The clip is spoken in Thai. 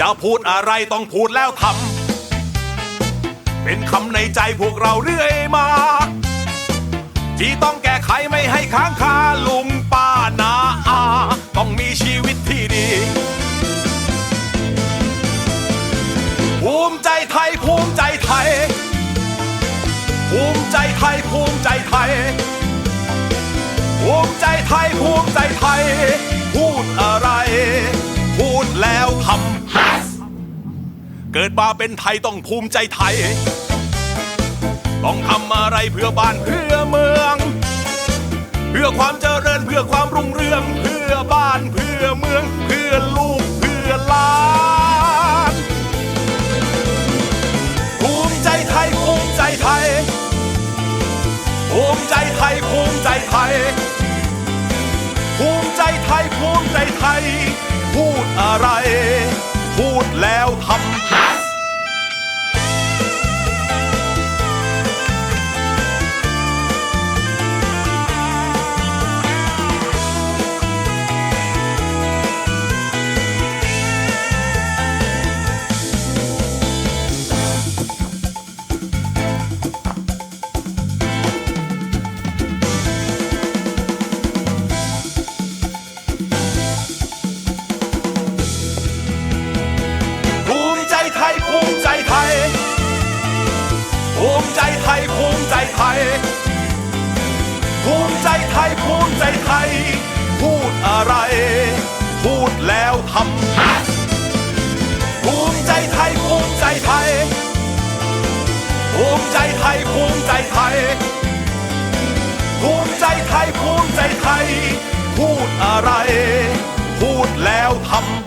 จะพูดอะไรต้องพูดแล้วทำเป็นคำในใจพวกเราเรื่อยมา ที่ต้องแก้ไขไม่ให้ค้างคาลุงป้านาอาต้องมีชีวิตที่ดี ภูมิใจไทย ภูมิใจไทย ภูมิใจไทย ภูมิใจไทย ภูมิใจไทย ภูมิใจไทย เกิดมาเป็นไทยต้องภูมิใจไทย ต้องทำอะไรเพื่อบ้านเพื่อเมือง เพื่อความเจริญเพื่อความรุ่งเรือง เพื่อบ้านเพื่อเมือง เพื่อลูกเพื่อหลานภูมิใจไทยภูมิใจไทยภูมิใจไทยภูมิใจไทยภูมิใจไทยภูมิใจไทย พูดอะไร แล้วทำ ไทย ภูมิใจไทย ภูมิใจไทย พูดอะไร พูดแล้วทำภูมิใจไทย ภูมิใจไทย ภูมิใจไทย ภูมิใจไทย ภูมิใจไทย ภูมิใจไทย พูดอะไร พูดแล้วทำ